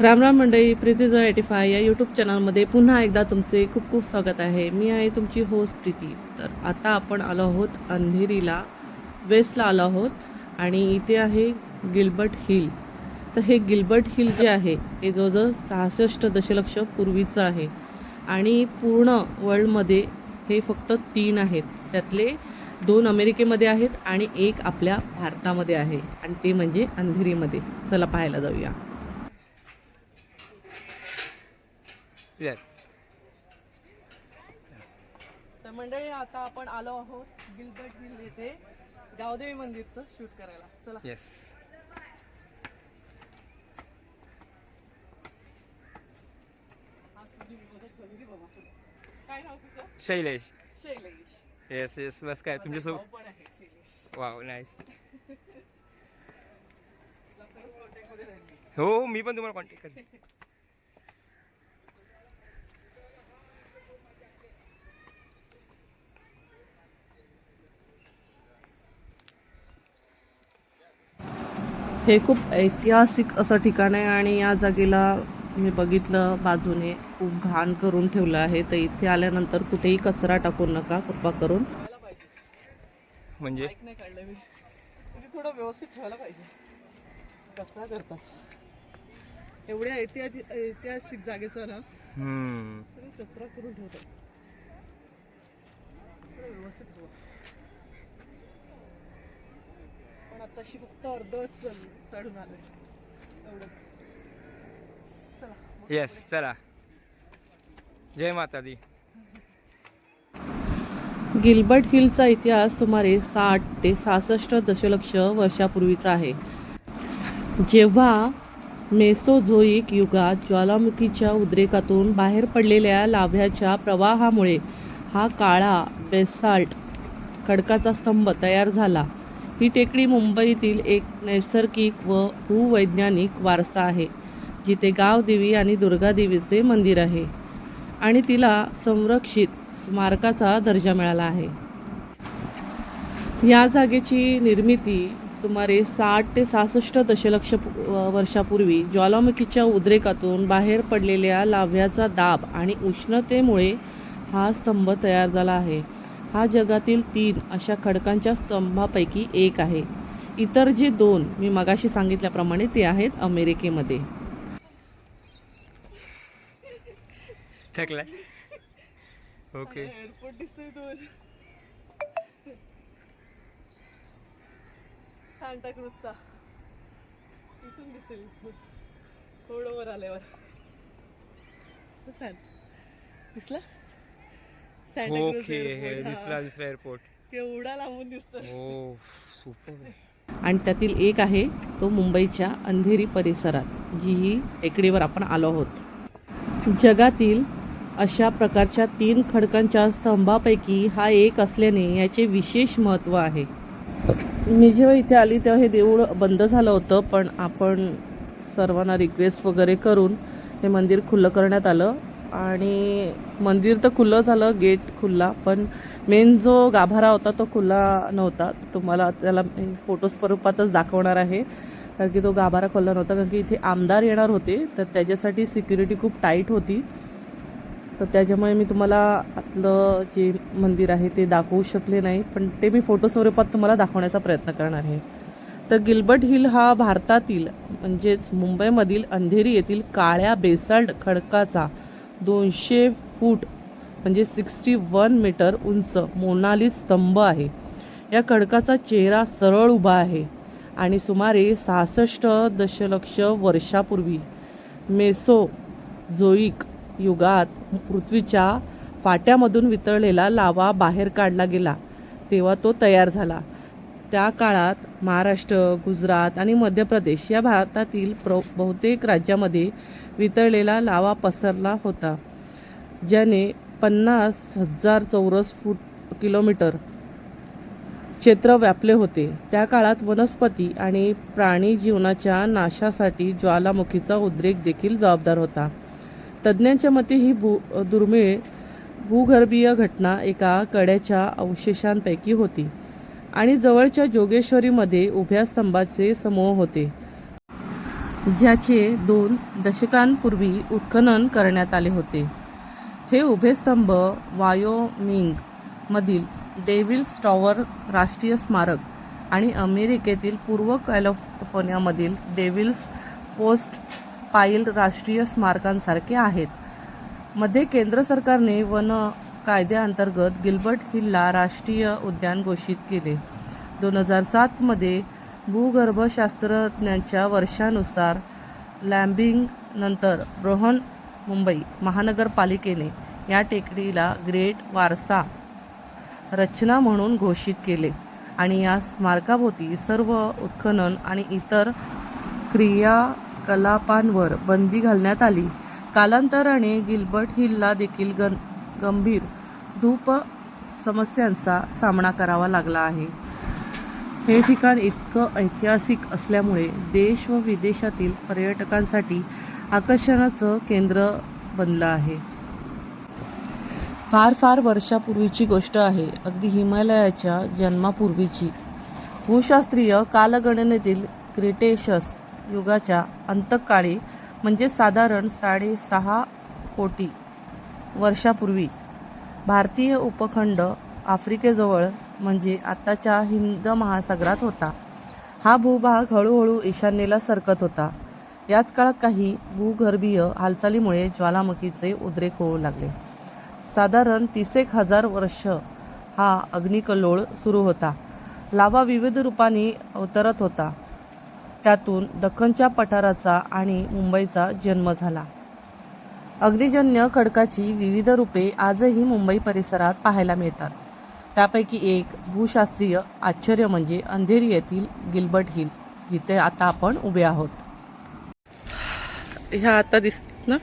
राम राम मंडळी प्रीतीज eighty five या यूट्यूब चॅनलमध्ये पुन्हा एकदा तुमचे खूप खूप स्वागत आहे. मी आहे तुमची होस्ट प्रीती. तर आता आपण आलो आहोत अंधेरीला वेस्टला आलो आहोत आणि इथे आहे गिल्बर्ट हिल. तर हे गिल्बर्ट हिल जे आहे हे जवळजवळ सहासष्ट दशलक्ष पूर्वीचं आहे. आणि पूर्ण वर्ल्डमध्ये हे फक्त तीन आहेत. त्यातले दोन अमेरिकेमध्ये आहेत आणि एक आपल्या भारतामध्ये आहे. आणि ते म्हणजे अंधेरीमध्ये. चला पाहायला जाऊया. येस तर मंडळी आता आपण आलो आहोत गिलबर्ट हिल येथे गावदेवी मंदिरचं शूट करायला. चला. येस काय नाव तुझं? शैलेश. शैलेश. येस येस बस काय तुमच्यासोबत भाऊ पण आहे शैलेश. वाव नाईस तुला खरंच contact मध्ये राहील. मी. हो मी पण तुम्हाला कॉन्टॅक्ट करेन हे खूप ऐतिहासिक असं ठिकाण आहे आणि या जागेला मी बघितलं बाजूने खूप घाण करून ठेवलं आहे. तर इथे आल्यानंतर कुठेही कचरा टाकू नका कृपा करून. म्हणजे? नाही काढलं मी. म्हणजे थोडं व्यवस्थित ठेवायला पाहिजे. कचरा करतात. एवढ्या ऐतिहासिक ऐतिहासिक जागेचा ना. कचरा करून ठेवतात. व्यवस्थित ठेवा पण आताशी फक्त अर्धच चढ चढून आले एवढंच. चला येस चला. जय माता दी गिल्बर्ट हिलचा इतिहास सुमारे साठ ते सहासष्ट दशलक्ष वर्षापूर्वीचा आहे. जेव्हा मेसोझोईक युगात ज्वालामुखीच्या उद्रेकातून बाहेर पडलेल्या लाव्ह्याच्या प्रवाहामुळे हा काळा बेसाल्ट खडकाचा स्तंभ तयार झाला. ही टेकडी मुंबईतील एक नैसर्गिक व भूवैज्ञानिक वारसा आहे जिथे गावदेवी आणि दुर्गादेवीचे मंदिर आहे आणि तिला संरक्षित स्मारकाचा दर्जा मिळाला आहे. या जागेची निर्मिती सुमारे साठ ते सहासष्ट दशलक्ष वर्षापूर्वी ज्वालामुखीच्या उद्रेकातून बाहेर पडलेल्या लाव्याचा दाब आणि उष्णतेमुळे हा स्तंभ तयार झाला आहे. हा जगातील तीन अशा खडकांच्या स्तंभापैकी एक आहे. इतर जे दोन मी मगाशी सांगितल्याप्रमाणे ते आहेत अमेरिकेमध्ये. थकलाय? ओके. एअरपोर्ट दिसतोय दूर सांता क्रूजचा. इथून दिसेल इथून. थोडं वर आल्यावर. दिसला? ओके हे airport, दिसला हा. दिसला एअरपोर्ट केवढा लांबून दिसतोय. ओ सुपर आणि त्यातील एक आहे तो मुंबईच्या अंधेरी परिसरात जी ही टेकडीवर आपण आलो आहोत. जगातील अशा प्रकारच्या तीन खडकांच्या स्तंभापैकी हा एक असल्याने याचे विशेष महत्त्व आहे. मी जेव्हा इथे आली तेव्हा हे देऊळ बंद झालं होतं पण आपण सर्वांना रिक्वेस्ट वगैरे करून हे मंदिर खुलं करण्यात आलं. आणि मंदिर तर खुलं झालं गेट खुल्ला पण मेन जो गाभारा होता तो खुला नव्हता. तुम्हाला त्याला फोटो स्वरूपातच दाखवणार आहे. कारण की तो गाभारा खुला नव्हता कारण की इथे आमदार येणार होते तर त्याच्यासाठी सिक्युरिटी खूप टाईट होती. तर त्याच्यामुळे मी तुम्हाला आतलं जे मंदिर आहे ते दाखवू शकले नाही पण ते मी फोटो स्वरूपात तुम्हाला दाखवण्याचा प्रयत्न करणार आहे. तर गिल्बर्ट हिल हा भारतातील म्हणजेच मुंबईमधील अंधेरी येथील काळ्या बेसाल्ट खडकाचा दोनशे फूट म्हणजे सिक्स्टी वन मीटर उंच मोनाली स्तंभ आहे. या खडकाचा चेहरा सरळ उभा आहे आणि सुमारे सहासष्ट दशलक्ष वर्षापूर्वी मेसो झोईक युगात पृथ्वीच्या फाट्यामधून वितळलेला लावा बाहेर काढला गेला तेव्हा तो तयार झाला. त्या काळात महाराष्ट्र गुजरात आणि मध्य प्रदेश या भारतातील प्र बहुतेक राज्यामध्ये वितळलेला लावा पसरला होता ज्याने पन्नास हजार चौरस फूट किलोमीटर क्षेत्र व्यापले होते. त्या काळात वनस्पती आणि प्राणी जीवनाच्या नाशासाठी ज्वालामुखीचा उद्रेक देखील जबाबदार होता. तज्ज्ञांच्या मते ही भू दुर्मिळ भूगर्भीय घटना एका कड्याच्या अवशेषांपैकी होती. आणि जवळच्या जोगेश्वरीमध्ये उभ्या स्तंभाचे समूह होते ज्याचे दोन दशकांपूर्वी उत्खनन करण्यात आले होते. हे उभे स्तंभ वायोमिंगमधील डेव्हिल्स टॉवर राष्ट्रीय स्मारक आणि अमेरिकेतील पूर्व कॅलिफोर्नियामधील डेव्हिल्स पोस्ट पाईल राष्ट्रीय स्मारकांसारखे आहेत. मध्ये केंद्र सरकारने वन कायद्याअंतर्गत गिल्बर्ट हिलला राष्ट्रीय उद्यान घोषित केले. दोन हजार सातमध्ये भूगर्भशास्त्रज्ञांच्या वर्षानुसार लॅम्बिंग नंतर मुंबई महानगरपालिकेने या टेकडीला ग्रेट वारसा रचना म्हणून घोषित केले आणि या स्मारकाभोवती सर्व उत्खनन आणि इतर क्रियाकलापांवर बंदी घालण्यात आली. कालांतराने गिल्बर्ट हिलला देखील गण गंभीर धूप समस्यांचा सामना करावा लागला आहे. हे ठिकाण इतकं ऐतिहासिक असल्यामुळे देश व विदेशातील पर्यटकांसाठी आकर्षणाचं केंद्र बनलं आहे. फार फार वर्षापूर्वीची गोष्ट आहे अगदी हिमालयाच्या जन्मापूर्वीची. भूशास्त्रीय कालगणनेतील क्रिटेशस युगाच्या अंतकाळी म्हणजे साधारण साडेसहा कोटी वर्षापूर्वी भारतीय उपखंड आफ्रिकेजवळ म्हणजे आत्ताच्या हिंद महासागरात होता. हा भूभाग हळूहळू ईशान्येला सरकत होता. याच काळात काही भूगर्भीय हालचालीमुळे ज्वालामुखीचे उद्रेक होऊ लागले. साधारण तीसेक हजार वर्ष हा अग्निकल्लोळ सुरू होता. लावा विविध रूपाने अवतरत होता. त्यातून दख्खनच्या पठाराचा आणि मुंबईचा जन्म झाला. अग्निजन्य खडकाची विविध रूपे आजही मुंबई परिसरात पाहायला मिळतात. त्यापैकी एक भूशास्त्रीय आश्चर्य म्हणजे अंधेरी येथील गिल्बर्ट हिल जिथे आता आपण उभे आहोत. ह्या आता दिसतात ना?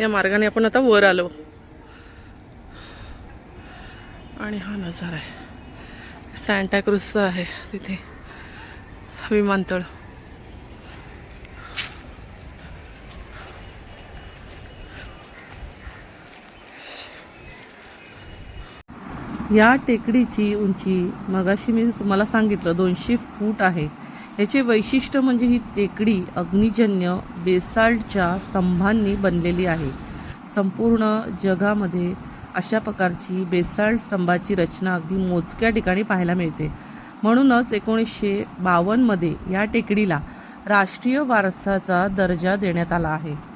या मार्गाने आपण आता वर आलो. आणि हा नजारा आहे. सॅन्टाक्रूजचा आहे तिथे विमानतळ. या टेकडीची उंची मगाशी मी तुम्हाला सांगितलं दोनशे फूट आहे. याचे वैशिष्ट्य म्हणजे ही टेकडी अग्निजन्य बेसाल्टच्या स्तंभांनी बनलेली आहे. संपूर्ण जगामध्ये अशा प्रकारची बेसाल्ट स्तंभाची रचना अगदी मोजक्या ठिकाणी पाहायला मिळते. म्हणूनच एकोणीसशे बावन्नमध्ये या टेकडीला राष्ट्रीय वारसाचा दर्जा देण्यात आला आहे.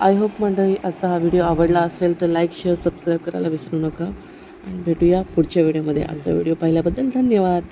आय होप मंडळी आजचा हा व्हिडिओ आवडला असेल तर लाईक शेअर सबस्क्राईब करायला विसरू नका. आणि भेटूया पुढच्या व्हिडिओमध्ये आजचा व्हिडिओ पाहिल्याबद्दल धन्यवाद.